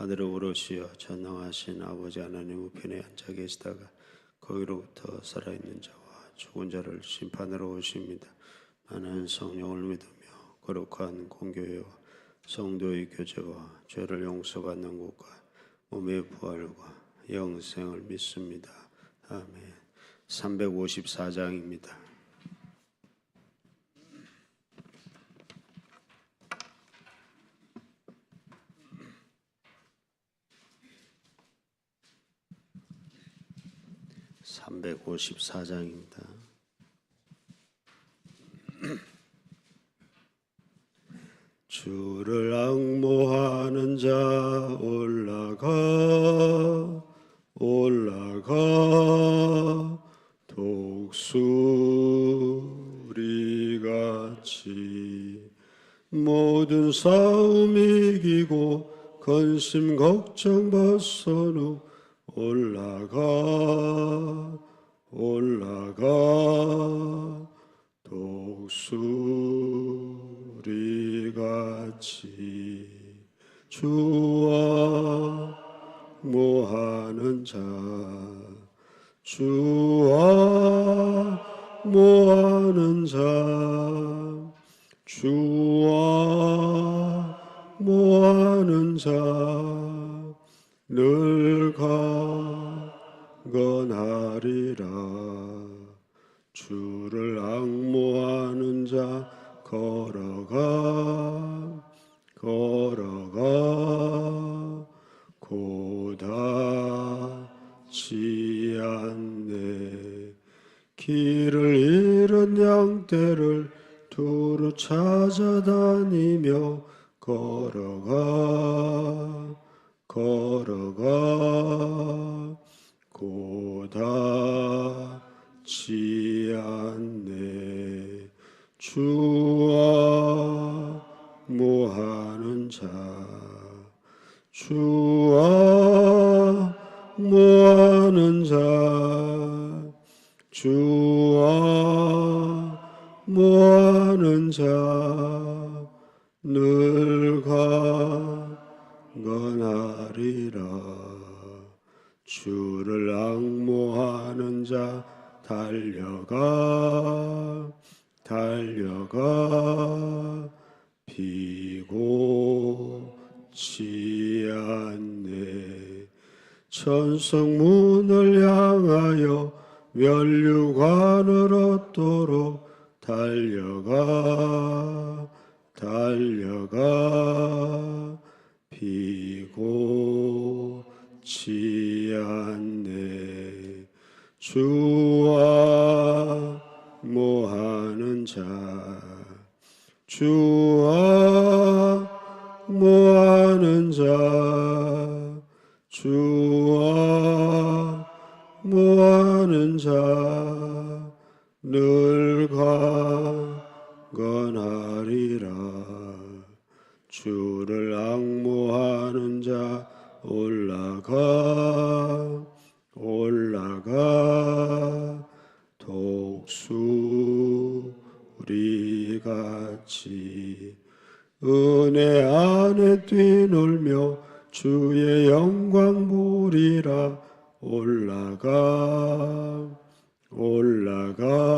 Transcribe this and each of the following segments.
하늘에 오르시어 전능하신 아버지 하나님 우편에 앉아 계시다가 거기로부터 살아있는 자와 죽은 자를 심판하러 오십니다. 나는 성령을 믿으며 거룩한 공교회와 성도의 교제와 죄를 용서받는 것과 몸의 부활과 영생을 믿습니다. 아멘. 354장입니다. (354장입니다) 주를 악모하는 자 올라가 올라가 독수리 같이 모든 싸움 이기고 근심 걱정 벗어누 올라가 올라가 독수리 같이 주와 모하는 자 주와 모하는 자 주와 모하는 자늘 걸어가 걸어가 고다지 않네. 길을 잃은 양떼를 두루 찾아다니며 걸어가 걸어가 고다지 않네 주와 모하는 자 주와 모하는 자 주와 모하는 자 늘 강건하리라. 주를 악모하는 자 달려가 달려가 비고치 않네. 천성문을 향하여 멸류관을 얻도록 달려가 달려가 비고치 않네. 주와 자 주와 올라가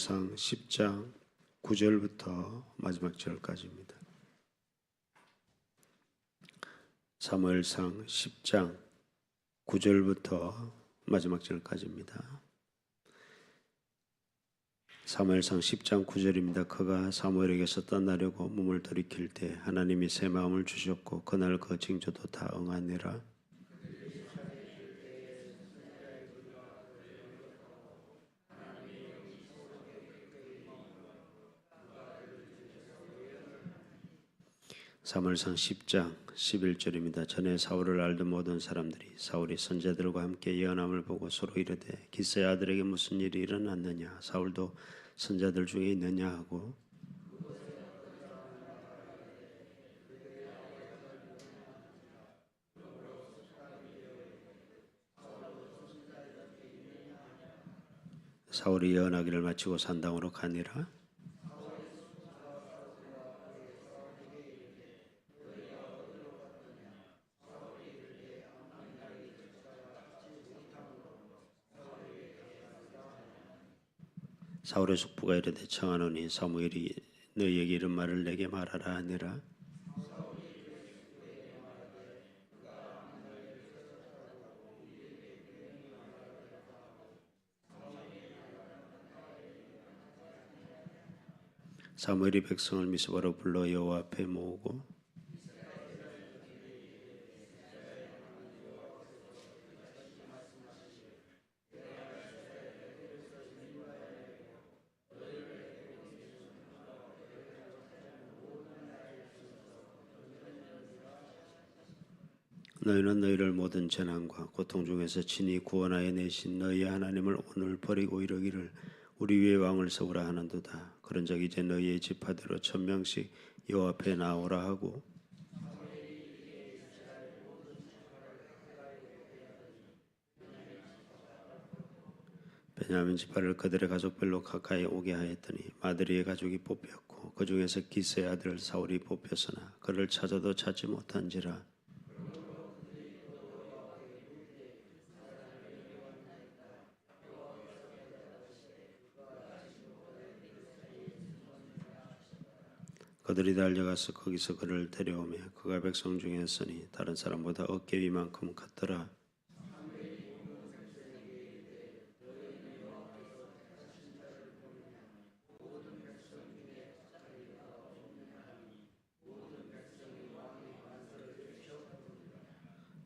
사무엘상 10장 9절부터 마지막 절까지입니다. 사무엘상 10장 9절부터 마지막 절까지입니다. 사무엘상 10장 9절입니다. 그가 사무엘에게서 떠나려고 몸을 돌이킬 때 하나님이 새 마음을 주셨고 그날 그 징조도 다 응하니라. 사무엘상 10장 11절입니다. 전에 사울을 알던 모든 사람들이 사울이 선자들과 함께 예언함을 보고 서로 이르되 기스의 아들에게 무슨 일이 일어났느냐? 사울도 선자들 중에 있느냐? 하고 사울이 예언하기를 마치고 산당으로 가니라 사울의 숙부가 이르되 청하노니 사무엘이 너희에게 이런 말을 내게 말하라 하니라. 사무엘이 백성을 미스바로 불러 여호와 앞에 모으고 너희는 너희를 모든 재난과 고통 중에서 친히 구원하여 내신 너희 하나님을 오늘 버리고 이러기를 우리 위에 왕을 세우라 하는도다. 그런즉 이제 너희의 지파대로 천 명씩 여호와 앞에 나오라 하고 베냐민 지파를 그들의 가족별로 가까이 오게 하였더니 마드리의 가족이 뽑혔고 그 중에서 기스의 아들 사울이 뽑혔으나 그를 찾아도 찾지 못한지라 그들이 달려가서 거기서 그를 데려오며 그가 백성 중에 있으니 다른 사람보다 어깨 위만큼 컸더라.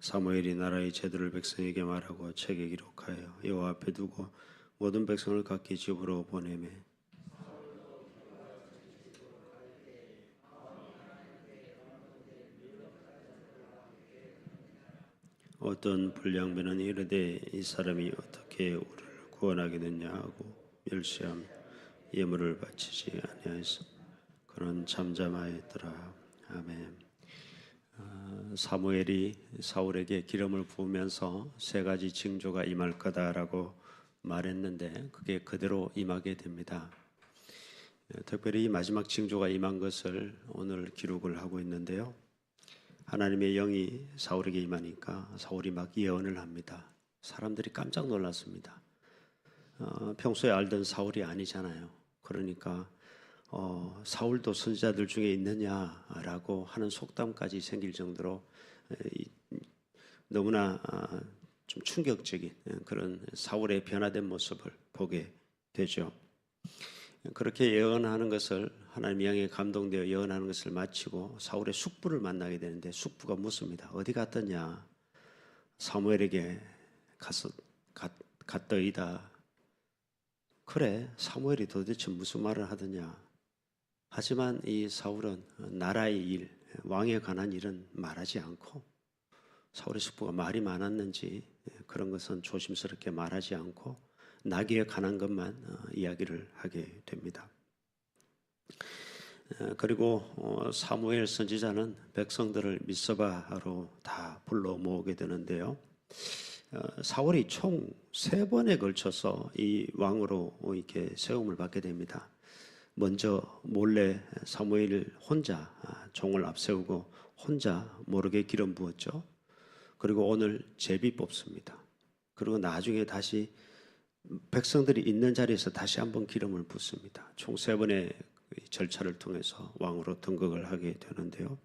사무엘이 나라의 제도를 백성에게 말하고 책에 기록하여 여호와 앞에 두고 모든 백성을 각기 집으로 보내매 어떤 불량배는 이르되 이 사람이 어떻게 우리를 구원하게 하고 멸시하며 예물을 바치지 아니하였어 그는 잠잠하였더라 아멘 어, 사무엘이 사울에게 기름을 부으면서 세 가지 징조가 임할 거다라고 말했는데 그게 그대로 임하게 됩니다. 어, 특별히 마지막 징조가 임한 것을 오늘 기록을 하고 있는데요. 하나님의 영이 사울에게 임하니까 사울이 막 예언을 합니다. 사람들이 깜짝 놀랐습니다. 어, 평소에 알던 사울이 아니잖아요. 그러니까 어, 사울도 선지자들 중에 있느냐라고 하는 속담까지 생길 정도로 이, 너무나 아, 좀 충격적인 그런 사울의 변화된 모습을 보게 되죠. 그렇게 예언하는 것을 하나님 영에 감동되어 예언하는 것을 마치고 사울의 숙부를 만나게 되는데 숙부가 묻습니다. 어디 갔더냐? 사무엘에게 가서 갔, 갔더이다. 그래 사무엘이 도대체 무슨 말을 하더냐? 하지만 이 사울은 나라의 일, 왕에 관한 일은 말하지 않고 사울의 숙부가 말이 많았는지 그런 것은 조심스럽게 말하지 않고 나귀에 관한 것만 어, 이야기를 하게 됩니다. 어, 그리고 어, 사무엘 선지자는 백성들을 미스바로 다 불러 모으게 되는데요. 사울이 총 세 번에 걸쳐서 이 왕으로 이렇게 세움을 받게 됩니다. 먼저 몰래 사무엘 혼자 아, 종을 앞세우고 혼자 모르게 기름 부었죠. 그리고 오늘 제비 뽑습니다. 그리고 나중에 다시 백성들이 있는 자리에서 다시 한번 기름을 붓습니다. 총 세 번의 절차를 통해서 왕으로 등극을 하게 되는데요.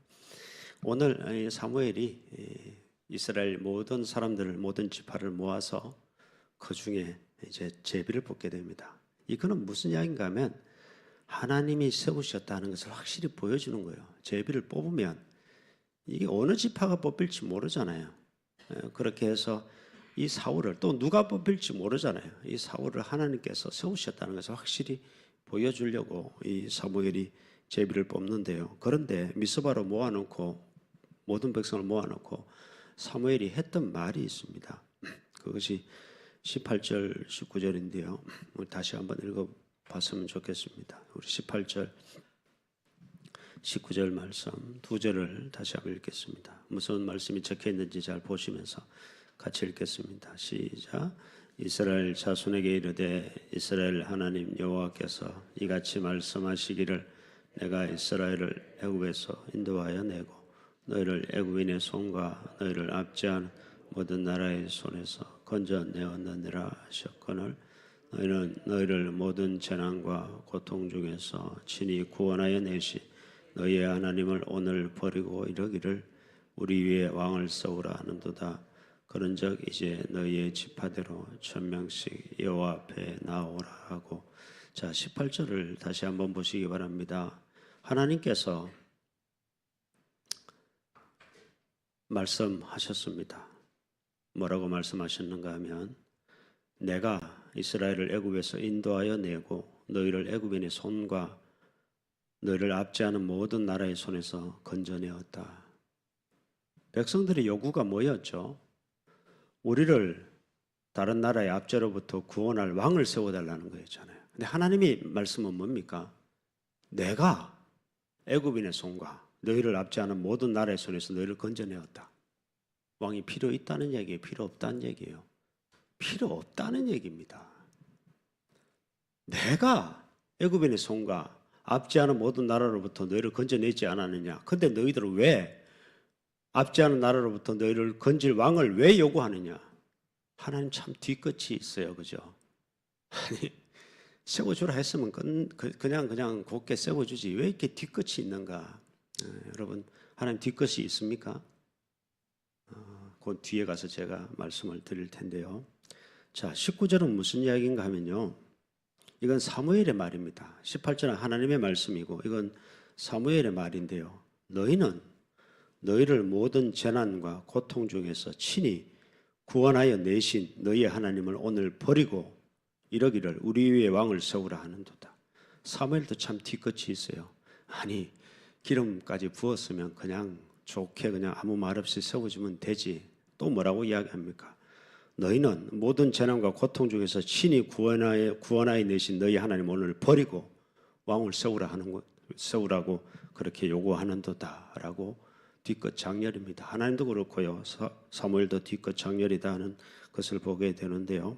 오늘 사무엘이 이스라엘 모든 사람들을 모든 지파를 모아서 그 중에 이제 제비를 뽑게 됩니다. 이거는 무슨 이야기인가 하면 하나님이 세우셨다는 것을 확실히 보여주는 거예요. 제비를 뽑으면 이게 어느 지파가 뽑힐지 모르잖아요. 예, 그렇게 해서 이 사울을 또 누가 뽑힐지 모르잖아요. 이 사울을 하나님께서 세우셨다는 것을 확실히 보여주려고 이 사무엘이 제비를 뽑는데요. 그런데 미스바로 모아놓고 모든 백성을 모아놓고 사무엘이 했던 말이 있습니다. 그것이 18절, 19절인데요. 우리 다시 한번 읽어봤으면 좋겠습니다. 우리 18절, 19절 말씀 두 절을 다시 한번 읽겠습니다. 무슨 말씀이 적혀 있는지 잘 보시면서 같이 읽겠습니다. 시작. 이스라엘 자손에게 이르되 이스라엘 하나님 여호와께서 이같이 말씀하시기를 내가 이스라엘을 애굽에서 인도하여 내고 너희를 애굽인의 손과 너희를 압제한 모든 나라의 손에서 건져내었느니라 하셨거늘 너희는 너희를 모든 재난과 고통 중에서 친히 구원하여 내시 너희의 하나님을 오늘 버리고 이러기를 우리 위에 왕을 세우라 하는도다 그런즉 이제 너희의 지파대로 천 명씩 여호와 앞에 나오라 하고 자 18절을 다시 한번 보시기 바랍니다. 하나님께서 말씀하셨습니다. 뭐라고 말씀하셨는가 하면 내가 이스라엘을 애굽에서 인도하여 내고 너희를 애굽인의 손과 너희를 압제하는 모든 나라의 손에서 건져내었다. 백성들의 요구가 뭐였죠? 우리를 다른 나라의 압제로부터 구원할 왕을 세워달라는 거였잖아요. 근데 하나님이 말씀은 뭡니까? 내가 애굽인의 손과 너희를 압제하는 모든 나라의 손에서 너희를 건져내었다. 왕이 필요 있다는 얘기예요. 필요 없다는 얘기예요. 필요 없다는 얘기입니다. 내가 애굽인의 손과 압제하는 모든 나라로부터 너희를 건져내지 않았느냐? 근데 너희들은 왜 압제하는 나라로부터 너희를 건질 왕을 왜 요구하느냐? 하나님 참 뒤끝이 있어요, 그죠? 아니 세워주라 했으면 그, 그냥 그냥 곱게 세워주지 왜 이렇게 뒤끝이 있는가? 예, 여러분 하나님 뒤끝이 있습니까? 어, 그 뒤에 가서 제가 말씀을 드릴 텐데요. 자, 19절은 무슨 이야기인가 하면요. 이건 사무엘의 말입니다. 18절은 하나님의 말씀이고 이건 사무엘의 말인데요. 너희는 너희를 모든 재난과 고통 중에서 친히 구원하여 내신 너희의 하나님을 오늘 버리고 이러기를 우리 위에 왕을 세우라 하는도다. 사무엘도 참 뒤끝이 있어요. 아니 기름까지 부었으면 그냥 좋게 그냥 아무 말 없이 세워주면 되지. 또 뭐라고 이야기합니까? 너희는 모든 재난과 고통 중에서 친히 구원하여 구원하여 내신 너희 하나님 오늘 버리고 왕을 세우라 하는 것 세우라고 그렇게 요구하는도다라고 뒤끝 장렬입니다. 하나님도 그렇고요. 사무엘도 뒤끝 장렬이다 하는 것을 보게 되는데요.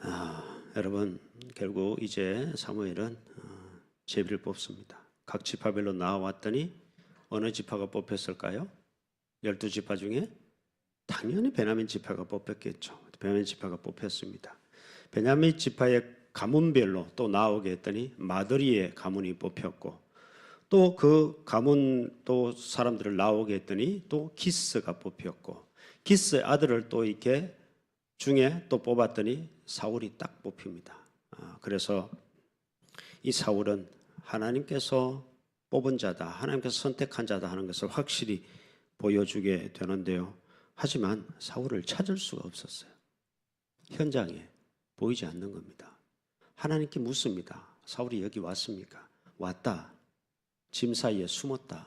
아, 여러분 결국 이제 사무엘은 어, 제비를 뽑습니다. 각 지파별로 나와왔더니 어느 지파가 뽑혔을까요? 열두 지파 중에 당연히 베냐민 지파가 뽑혔겠죠. 베냐민 지파가 뽑혔습니다. 베냐민 지파의 가문별로 또 나오게 했더니 마더리의 가문이 뽑혔고 또 그 가문 또 사람들을 나오게 했더니 또 기스가 뽑혔고 기스의 아들을 또 이렇게 중에 또 뽑았더니 사울이 딱 뽑힙니다. 아, 그래서 이 사울은 하나님께서 뽑은 자다, 하나님께서 선택한 자다 하는 것을 확실히 보여주게 되는데요. 하지만 사울을 찾을 수가 없었어요. 현장에 보이지 않는 겁니다. 하나님께 묻습니다. 사울이 여기 왔습니까? 왔다. 짐 사이에 숨었다.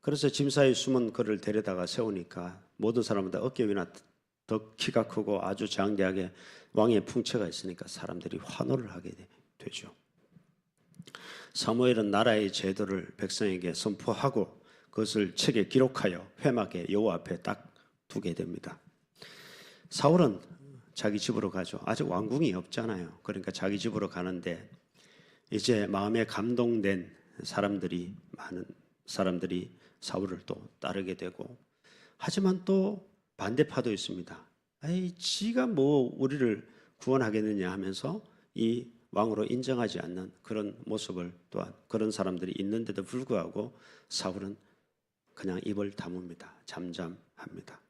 그래서 짐 사이에 숨은 그를 데려다가 세우니까 모든 사람들 어깨 위나 더 키가 크고 아주 장대하게 왕의 풍채가 있으니까 사람들이 환호를 하게 되죠. 사무엘은 나라의 제도를 백성에게 선포하고 그것을 책에 기록하여 회막에 여호와 앞에 딱 두게 됩니다. 사울은 자기 집으로 가죠. 아직 왕궁이 없잖아요. 그러니까 자기 집으로 가는데 이제 마음에 감동된 사람들이 많은 사람들이 사울을 또 따르게 되고 하지만 또 반대파도 있습니다. 에이, 지가 뭐 우리를 구원하겠느냐 하면서 이 왕으로 인정하지 않는 그런 모습을 또한 그런 사람들이 있는데도 불구하고 사울은 그냥 입을 다뭅니다. 잠잠합니다.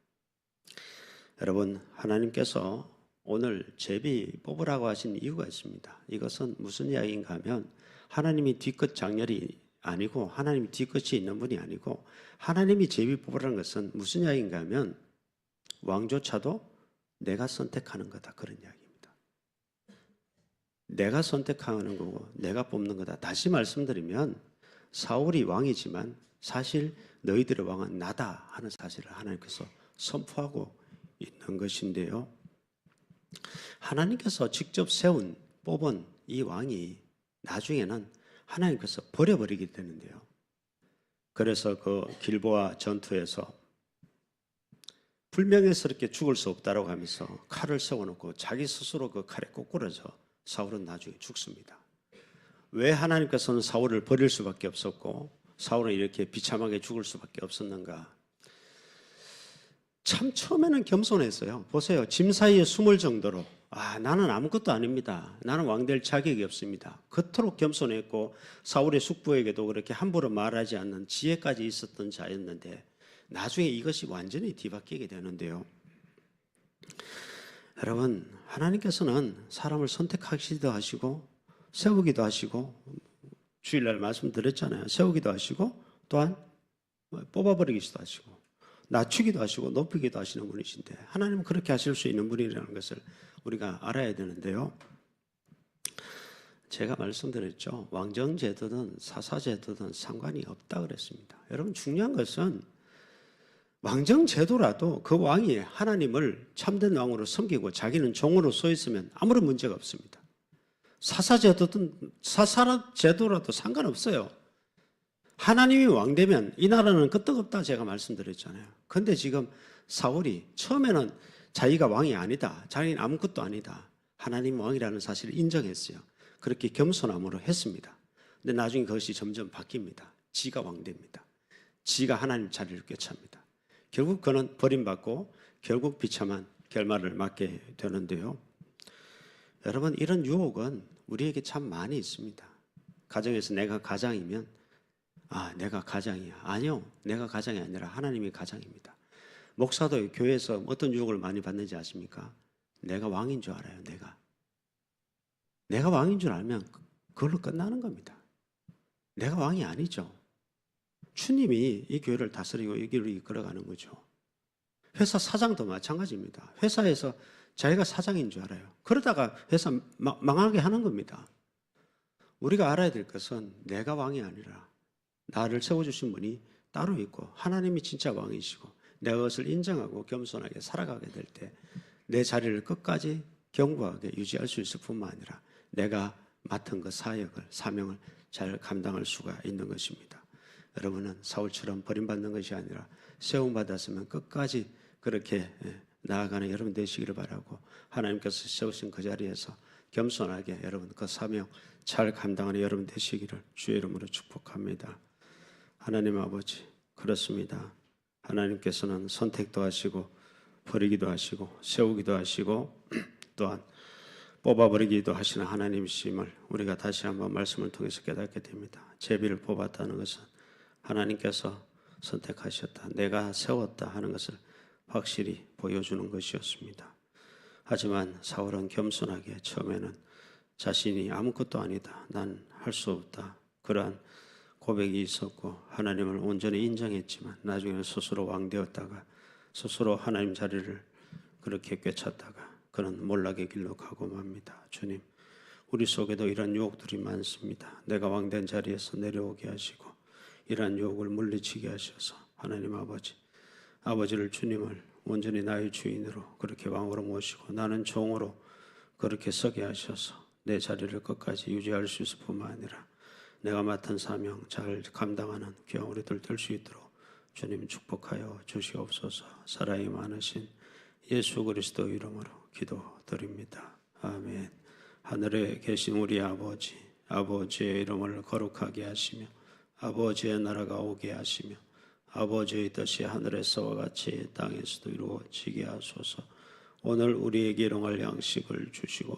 여러분 하나님께서 오늘 제비 뽑으라고 하신 이유가 있습니다. 이것은 무슨 이야기인가 하면 하나님이 뒤끝 장렬이 아니고 하나님이 뒤끝이 있는 분이 아니고 하나님이 제비 뽑으라는 것은 무슨 이야기인가 하면 왕조차도 내가 선택하는 거다 그런 이야기입니다. 내가 선택하는 거고 내가 뽑는 거다. 다시 말씀드리면 사울이 왕이지만 사실 너희들의 왕은 나다 하는 사실을 하나님께서 선포하고 있는 것인데요. 하나님께서 직접 세운 뽑은 이 왕이 나중에는 하나님께서 버려버리게 되는데요. 그래서 그 길보아 전투에서 불명예스럽게 죽을 수 없다라고 하면서 칼을 세워놓고 자기 스스로 그 칼에 꼬꾸러져 사울은 나중에 죽습니다. 왜 하나님께서는 사울을 버릴 수밖에 없었고 사울은 이렇게 비참하게 죽을 수밖에 없었는가? 참 처음에는 겸손했어요. 보세요. 짐 사이에 숨을 정도로 아, 나는 아무것도 아닙니다. 나는 왕 될 자격이 없습니다. 그토록 겸손했고 사울의 숙부에게도 그렇게 함부로 말하지 않는 지혜까지 있었던 자였는데 나중에 이것이 완전히 뒤바뀌게 되는데요. 여러분, 하나님께서는 사람을 선택하시기도 하시고 세우기도 하시고 주일날 말씀드렸잖아요. 세우기도 하시고 또한 뽑아버리기도 하시고 낮추기도 하시고 높이기도 하시는 분이신데 하나님은 그렇게 하실 수 있는 분이라는 것을 우리가 알아야 되는데요. 제가 말씀드렸죠. 왕정제도든 사사제도든 상관이 없다 그랬습니다. 여러분 중요한 것은 왕정제도라도 그 왕이 하나님을 참된 왕으로 섬기고 자기는 종으로 서 있으면 아무런 문제가 없습니다. 사사제도든 사사제도라도 상관없어요. 하나님이 왕 되면 이 나라는 끄떡없다 제가 말씀드렸잖아요. 근데 지금 사울이 처음에는 자기가 왕이 아니다. 자기는 아무것도 아니다. 하나님 왕이라는 사실을 인정했어요. 그렇게 겸손함으로 했습니다. 근데 나중에 그것이 점점 바뀝니다. 지가 왕 됩니다. 지가 하나님 자리를 꿰찹니다. 결국 그는 버림받고 결국 비참한 결말을 맞게 되는데요. 여러분 이런 유혹은 우리에게 참 많이 있습니다. 가정에서 내가 가장이면 아 내가 가장이야. 아니요. 내가 가장이 아니라 하나님이 가장입니다. 목사도 교회에서 어떤 유혹을 많이 받는지 아십니까? 내가 왕인 줄 알아요. 내가. 내가 왕인 줄 알면 그걸로 끝나는 겁니다. 내가 왕이 아니죠. 주님이 이 교회를 다스리고 이 교회를 이끌어가는 거죠. 회사 사장도 마찬가지입니다. 회사에서 자기가 사장인 줄 알아요. 그러다가 회사 망하게 하는 겁니다. 우리가 알아야 될 것은 내가 왕이 아니라 나를 세워주신 분이 따로 있고 하나님이 진짜 왕이시고 내가 그것을 인정하고 겸손하게 살아가게 될 때 내 자리를 끝까지 견고하게 유지할 수 있을 뿐만 아니라 내가 맡은 그 사역을 사명을 잘 감당할 수가 있는 것입니다. 여러분은 사울처럼 버림받는 것이 아니라 세움 받았으면 끝까지 그렇게 예, 나아가는 여러분 되시기를 바라고 하나님께서 세우신 그 자리에서 겸손하게 여러분 그 사명 잘 감당하는 여러분 되시기를 주의 이름으로 축복합니다. 하나님 아버지 그렇습니다. 하나님께서는 선택도 하시고 버리기도 하시고 세우기도 하시고 또한 뽑아버리기도 하시는 하나님이심을 우리가 다시 한번 말씀을 통해서 깨닫게 됩니다. 제비를 뽑았다는 것은 하나님께서 선택하셨다. 내가 세웠다 하는 것을 확실히 보여주는 것이었습니다. 하지만 사울은 겸손하게 처음에는 자신이 아무것도 아니다. 난 할 수 없다. 그러한 고백이 있었고 하나님을 온전히 인정했지만 나중에는 스스로 왕 되었다가 스스로 하나님 자리를 그렇게 꿰찼다가 그는 몰락의 길로 가고 맙니다. 주님, 우리 속에도 이런 유혹들이 많습니다. 내가 왕된 자리에서 내려오게 하시고 이러한 유혹을 물리치게 하셔서 하나님 아버지 아버지를 주님을 온전히 나의 주인으로 그렇게 왕으로 모시고 나는 종으로 그렇게 서게 하셔서 내 자리를 끝까지 유지할 수 있을 뿐만 아니라 내가 맡은 사명 잘 감당하는 귀한 우리들 될 수 있도록 주님 축복하여 주시옵소서 사랑이 많으신 예수 그리스도 이름으로 기도드립니다. 아멘. 하늘에 계신 우리 아버지, 아버지의 이름을 거룩하게 하시며 아버지의 나라가 오게 하시며 아버지의 뜻이 하늘에서와 같이 땅에서도 이루어지게 하소서. 오늘 우리에게 일용할 양식을 주시고